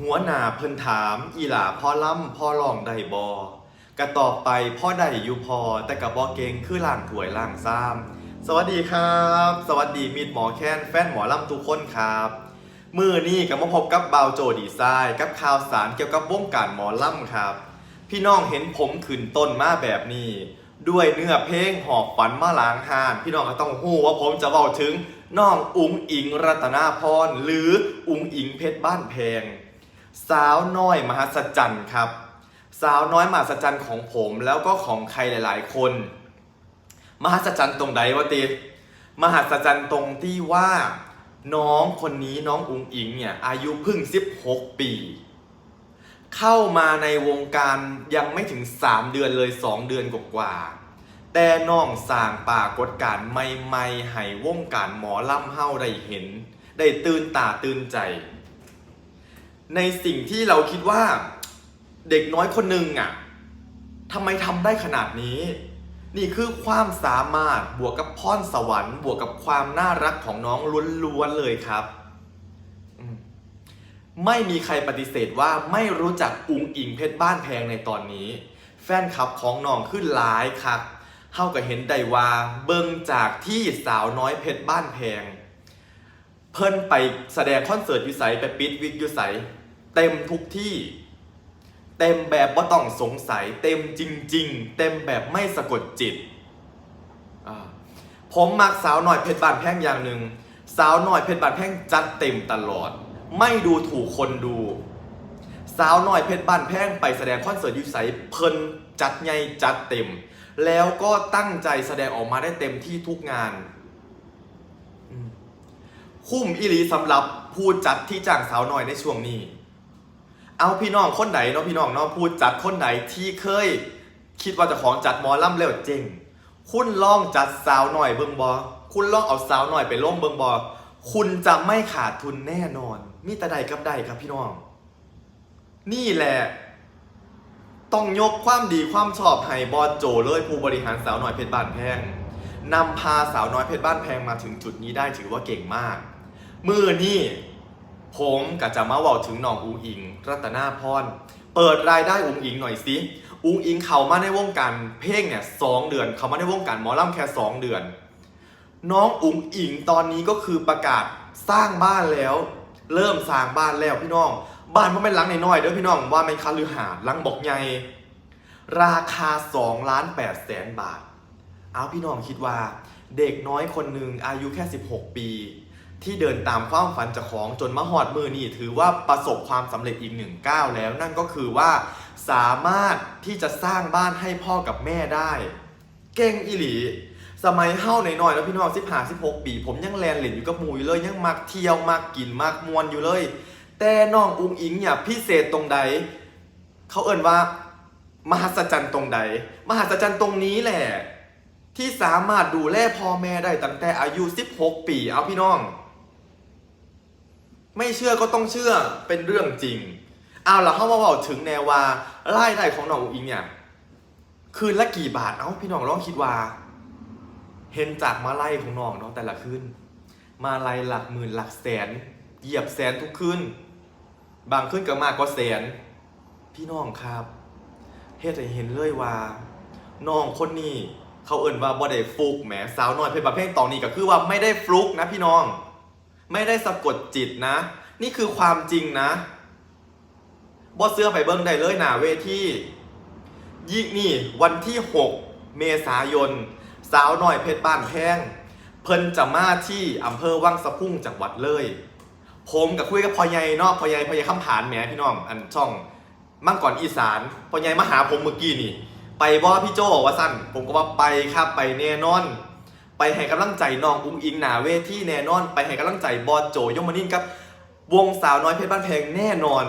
หัวหน้าเพิ่นถาม อีหล่าพ่อล่ำพ่อลองได้บอกระตอบไปพ่อได้อยู่พอ แต่กระบอกเก่งคือล่างถวยล่างซ้ำสวัสดีครับ สวัสดีมิดหมอแค้นแฟนหมอล่ำทุกคนครับมือนี่ก็มาพบกับเบาวโจดีไซน์กับข่าวสารเกี่ยวกับวงการหมอล่ำครับ พี่น้องเห็นผมขึ้นต้นมาแบบนี้ ด้วยเนื้อเพลงหอบฝันมาล้างหาน พี่น้องก็ต้องหู้ว่าผมจะเว้าถึงน้องอุ๋งอิงรัตนาพรหรืออุ๋งอิงเพชรบ้านแพง สาวน้อยมหัศจรรย์ครับ สาวน้อยมหัศจรรย์ของผมแล้วก็ของใครหลาย ๆ คน มหัศจรรย์ตรงใดวะติมหัศจรรย์ตรงที่ว่า น้องคนนี้น้องอุ๋งอิงเนี่ยอายุเพิ่ง 16 ปี เข้ามาในวงการยังไม่ถึง 3 เดือนเลย 2 เดือนกว่าๆแต่น้องสร้างปรากฏการณ์ใหม่ๆให้วงการหมอล่ำเฮาได้เห็น ได้ตื่นตาตื่นใจ ในสิ่งที่เราคิดว่าเด็กน้อยคนหนึ่งอะทำไมทำได้ขนาดนี้ นี่คือความสามารถบวกกับพรสวรรค์ บวกกับความน่ารักของน้องล้วนๆเลยครับไม่มีใครปฏิเสธว่าไม่รู้จักอุงอิงเพชรบ้านแพงในตอนนี้ แฟนคลับของน้องขึ้นหลายครับเท่ากับเห็นได้ว่าเบิ่งจากที่สาวน้อยเพชรบ้านแพง เพิ่นไปแสดงคอนเสิร์ตยูไสไปปิดวิกยูไสเต็มทุกที่ เต็มแบบว่าต้องสงสัย เต็มจริง ๆ เต็มแบบไม่สะกดจิต ผมมักสาวหน่อยเพชรบานแพงอย่างหนึ่งสาวหน่อยเพชรบานแพงจัดเต็มตลอด ไม่ดูถูกคนดู สาวหน่อยเพชรบ้านแพงไปแสดงคอนเสิร์ตยูไสเพิ่นจัดใหญ่จัดเต็ม แล้วก็ตั้งใจแสดงออกมาได้เต็มที่ทุกงาน คุ้มอีหลีสำหรับผู้จัดที่จ้างสาวน้อยในช่วงนี้ เอาพี่น้องคนไหนเนาะพี่น้องเนาะผู้จัดคนไหนที่เคย คิดว่าจะของจัดหมอลำเร็วเจ๋งคุณลองจัดสาวหน่อยเบิงบอคุณลองเอาสาวหน่อยไปลงเบิงบอคุณจะไม่ขาดทุนแน่นอน มีแต่ใดกับใดครับพี่น้อง นี่แหละ ต้องยกความดีความชอบให้บอโจเลยผู้บริหารสาวน้อยเพชรบ้านแพงนำพาสาวน้อยเพชรบ้านแพงมาถึงจุดนี้ได้ถือว่าเก่งมาก มือนี่ผมก็จะมาเว่าถึงน้องอุงอิง รัตนาพร เปิดรายได้อุงอิงหน่อยสิอุงอิงเขามาในวงการเพลงเนี่ยสองเดือน เขามาในวงการหมอลำแค่สองเดือน น้องอุงอิงตอนนี้ก็คือประกาศสร้างบ้านแล้ว เริ่มสร้างบ้านแล้วพี่น้อง บ้านมันเป็นหลังน้อยๆเด้อพี่น้องว่าเป็นคาลือหาดหลังบอกใหญ่ราคา2ล้าน8แสนบาท เอาพี่น้องคิดว่า เด็กน้อยคนหนึ่งอายุแค่ 16 ปี ที่เดินตามความฝันจากของจนมาหอดมือนี่ถือว่าประสบความสำเร็จอีกหนึ่งก้าวแล้ว นั่นก็คือว่าสามารถที่จะสร้างบ้านให้พ่อกับแม่ได้ เก่งอีหลี สมัยเฮ้าหน่อยๆแล้วพี่น้องสิบห้าสิบหกปี ผมยังแลนเหล่นอยู่กับมูอยู่เลย ยังมักเที่ยวมักกินมักมวนอยู่เลย แต่น้องอุ้งอิงเนี่ยพิเศษตรงใด เขาเอ่นว่ามหัศจรรย์ตรงใด มหัศจรรย์ตรงนี้แหละ ที่สามารถดูแลพ่อแม่ได้ตั้งแต่อายุ 16 ปี เอาพี่น้อง ไม่เชื่อก็ต้องเชื่อเป็นเรื่องจริงเอาล่ะเข้ามาบอกถึงแนวว่ารายได้ของน้องอุ๋งอิงเนี่ยคืนละกี่บาทเอ้าพี่น้องลองคิดว่า เห็นจากมาไล่ของน้องเนาะแต่ละคืนมาไล่หลักหมื่นหลักแสน เหยียบแสนทุกคืนบางคืนก็มากกว่าแสน พี่น้องครับเฮ็ดให้เห็นเลยว่าน้องคนนี้เขาเอ่นว่าบ่ได้ฟลุกแหมสาวน้อยเพชรประเภทตอนนี้ก็คือว่าไม่ได้ฟลุกนะพี่น้อง ไม่ได้สะกดจิตนะ นี่คือความจริงนะบ่เสื้อไปเบิ้งได้เลยหนาเวทียิ่นี่วันที่ 6 เมษายน สาวน้อยเพชรบ้านแพงเพิ่นจะมาที่อำเภอวังสะพุ่งจังหวัดเลย ผมกับคุยกับพ่อใหญ่เนาะพ่อใหญ่พ่อใหญ่คำผานแหมพี่น้องอันช่องมั่งก่อนอีสานพ่อใหญ่มาหาผมเมื่อกี้นี่ ไปว่าพี่โจว่าสั้นผมก็ว่าไปครับไปแน่นอน ไปให้กำลังใจน้องอุ้งอิงหนาเวที่แน่นอน ไปให้กำลังใจบอสโจยมนินครับวงสาวน้อยเพชรบ้านแพงแน่นอน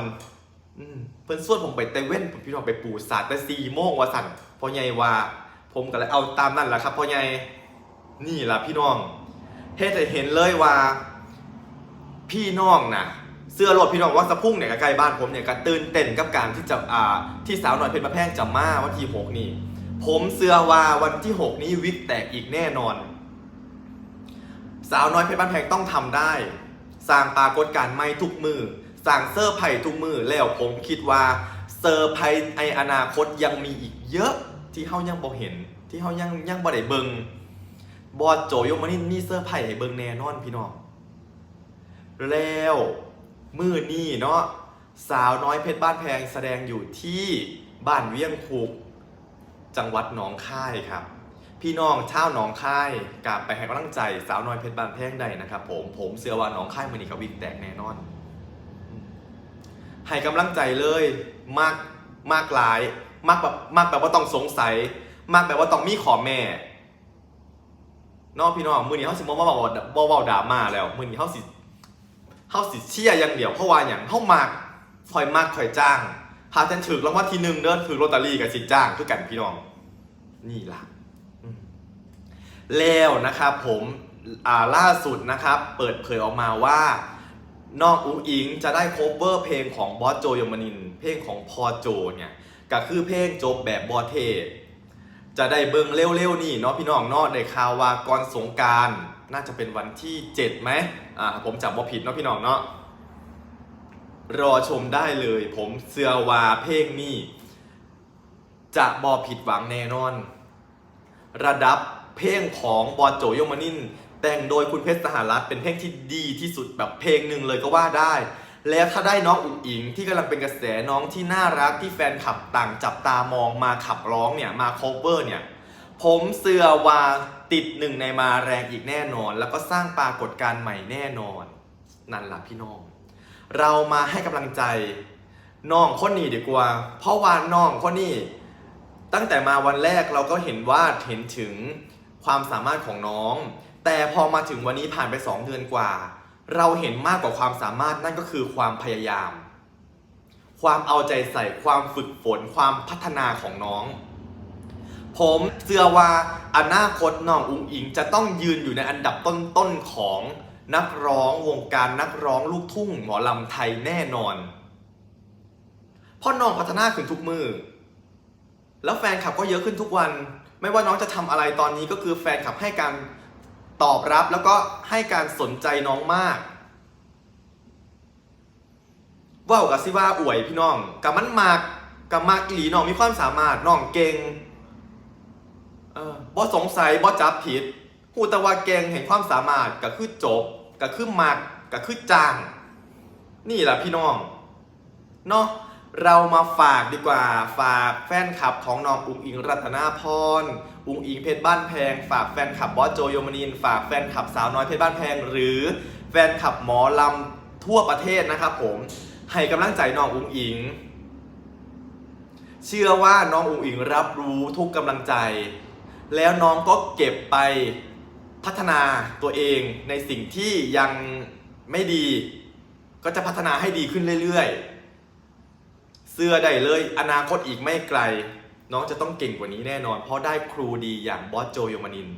อืมเพิ่นส่วนผมไปเตเว่นผมพี่น้องไปปูศาสตร์แต่สี่โมงว่าสั่นพ่อใหญ่ว่า ผมก็เลยเอาตามนั่นแหละครับพ่อใหญ่นี่ล่ะพี่น้องเฮ็ดให้เห็นเลยว่า พี่น้องนะเสื้อรถพี่น้องว่าสะพุ่งเนี่ยใกล้บ้านผมเนี่ยก็ตื่นเต้นกับการที่จะอ่าที่สาวหน่อยเพชรมาแพงจะมาวันที่หกนี่ ผมเสื้อว่าวันที่หกนี้วิกแตกอีกแน่นอน สาวน้อยเพชรบ้านแพงต้องทำได้ สร้างปรากฏการณ์ไม่ทุกมือสั่งเซอร์ไพรส์ทุกมือแล้วผมคิดว่าเซอร์ไพรส์ในอนาคตยังมีอีกเยอะที่เฮายังบ่เห็น ที่เฮายังยังบ่ได้เบิงบอสโจยมานี่มีเซอร์ไพรส์ให้เบิงแน่นอนพี่น้องแล้วมือนี่เนาะสาวน้อยเพชรบ้านแพงแสดงอยู่ที่บ้านเวียงคุก จังหวัดหนองคายครับ พี่น้องชาวหนองคายกลับไปให้กำลังใจสาวน้อยเพชรบานแพงได้นะครับ ผมผมเชื่อว่าหนองคายมันนี่เขาวิ่งแตกแน่นอน ให้กำลังใจเลยมากมากหลาย มากแบบมากแบบว่าต้องสงสัย มากแบบว่าต้องมีขอแม่นอกพี่น้องมือนี้เขาสิบ่มาบอกว่าบ่เว้าดามาแล้วมือนี้เขาสิเขาสิเชียร์อย่างเดียวเพราะว่าอย่างเขามากคอยมากคอยจ้างหาฉันถือรางวัลที่หนึ่งเด้อถือลอตเตอรี่กับสิจ้างคือกันพี่น้อง นี่ล่ะ แล้วนะครับผมล่าสุดนะครับเปิดเผยออกมาว่านอกอุ้งอิงจะได้โคเวอร์เพลงของบอสโจยมนิน เพลงของพอโจเนี่ยก็คือเพลงจบแบบบอเท จะได้เบิ่งเร็วๆนี่เนาะพี่น้องเนาะได้ข่าวว่าก่อนสงการน่าจะเป็นวันที่ 7ไหมอ่าผมจำว่าผิดเนาะพี่น้องเนาะรอชมได้เลย ผมเสือวาเพลงนี้จะบอผิดหวังแน่นอน ระดับ เพลงของบอลโจยมานิน แต่งโดยคุณเพชรสหรัฐเป็นเพลงที่ดีที่สุดแบบเพลงหนึ่งเลยก็ว่าได้ แล้วถ้าได้น้องอุ๋งอิง ที่กำลังเป็นกระแสน้องที่น่ารักที่แฟนคลับต่างจับตามองมาขับร้องเนี่ยมา cover เนี่ยผมเสือว่าติดหนึ่งในมาแรงอีกแน่นอน แล้วก็สร้างปรากฏการณ์ใหม่แน่นอน นั่นล่ะพี่น้อง เรามาให้กำลังใจน้องคนนี้ดีกว่า เพราะว่าน้องคนนี้ตั้งแต่มาวันแรกเราก็เห็นว่าเห็นถึง ความสามารถของน้อง แต่พอมาถึงวันนี้ผ่านไป 2 เดือนกว่า เราเห็นมากกว่าความสามารถนั่นก็คือความพยายาม ความเอาใจใส่ความฝึกฝนความพัฒนาของน้อง ผมเชื่อว่าอนาคตน้องอุ้งอิงจะต้องยืนอยู่ในอันดับต้นๆของนักร้องวงการนักร้องลูกทุ่งหมอลำไทยแน่นอนเพราะน้องพัฒนาขึ้นทุกมือ แล้วแฟนคลับก็เยอะขึ้นทุกวัน ไม่ว่าน้องจะทำอะไรตอนนี้ก็คือแฟนคลับให้การตอบรับแล้วก็ให้การสนใจน้องมากว่าวกับซิว่าอวยพี่น้องกับมันมากกับมากอีหลีน้องมีความสามารถน้องเก่งเออบ่สงสัยบ่จับผิดพูดแต่ว่าเก่งเห็นความสามารถก็คือจบก็คือมากก็คือจาง นี่แหละพี่น้องเนาะ เรามาฝากดีกว่า ฝากแฟนคลับของน้องอุงอิงรัตนาพร อุงอิงเพชรบ้านแพง ฝากแฟนคลับบอสโจโยมนิน ฝากแฟนคลับสาวน้อยเพชรบ้านแพง หรือแฟนคลับหมอลำทั่วประเทศนะครับผม ให้กำลังใจน้องอุงอิง เชื่อว่าน้องอุงอิงรับรู้ทุกกำลังใจ แล้วน้องก็เก็บไปพัฒนาตัวเองในสิ่งที่ยังไม่ดี ก็จะพัฒนาให้ดีขึ้นเรื่อยๆ เสื้อได้เลย อนาคตอีกไม่ไกล น้องจะต้องเก่งกว่านี้แน่นอน เพราะได้ครูดีอย่างบอสโจโยมานิน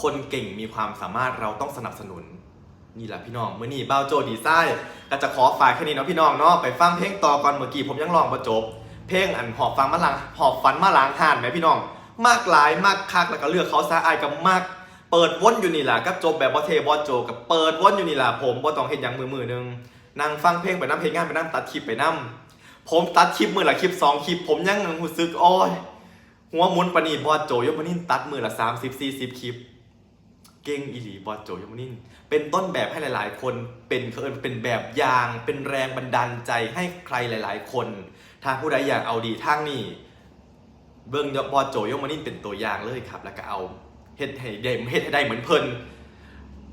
คนเก่งมีความสามารถเราต้องสนับสนุน นี่แหละพี่น้องเมื่อนี้เบ้าโจดีไซน์ก็จะขอฝากแค่นี้เนาะพี่น้องเนาะไปฟังเพลงต่อก่อนเมื่อกี้ผมยังลองประจบ เพลงอันหอบฟังมาลังหอบฟันมาล้างห่านไหมพี่น้อง มากหลายมากคักแล้วก็เลือกเขาซะอายกับมากเปิดวนอยู่นี่แหละกับจบแบบบอเทบอโจกับเปิดวนอยู่นี่แหละผมบอต้องเห็นอย่างมือมือหนึง นั่งฟังเพลงไปนั่งเพลงงานไปนั่งตัดคลิปไปนั่ผมตัดคลิปมือละคลิปสองคลิป ผมยังหูซึกอ้อยหัวมุนปนีบอโจยมนินตัดมือละสามสิบสี่สิบคลิป เก่งอีหลีบอสโจยมนินเป็นต้นแบบให้หลาย ๆ คนเป็นเขาเอิญเป็นแบบอย่าง เป็นแรงบันดาลใจให้ใครหลาย ๆ คน ถ้าผู้ใดอยากเอาดีทางนี้เบิ้งบอสโจยมนินเป็นตัวอย่างเลยครับ แล้วก็เอาเฮ็ดให้ได้เฮ็ดให้ได้เหมือนเพิ่น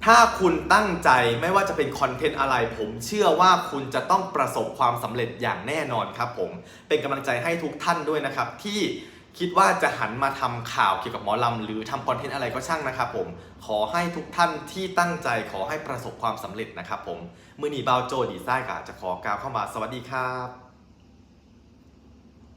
ถ้าคุณตั้งใจไม่ว่าจะเป็นคอนเทนต์อะไร ผมเชื่อว่าคุณจะต้องประสบความสำเร็จอย่างแน่นอนครับผมเป็นกำลังใจให้ทุกท่านด้วยนะครับ ที่คิดว่าจะหันมาทำข่าวเกี่ยวกับหมอลำหรือทำคอนเทนต์อะไรก็ช่างนะครับผมขอให้ทุกท่านที่ตั้งใจขอให้ประสบความสำเร็จนะครับผมมือหนีบาโจดีไซน์กะจะขอกล่าวเข้ามาสวัสดีครับ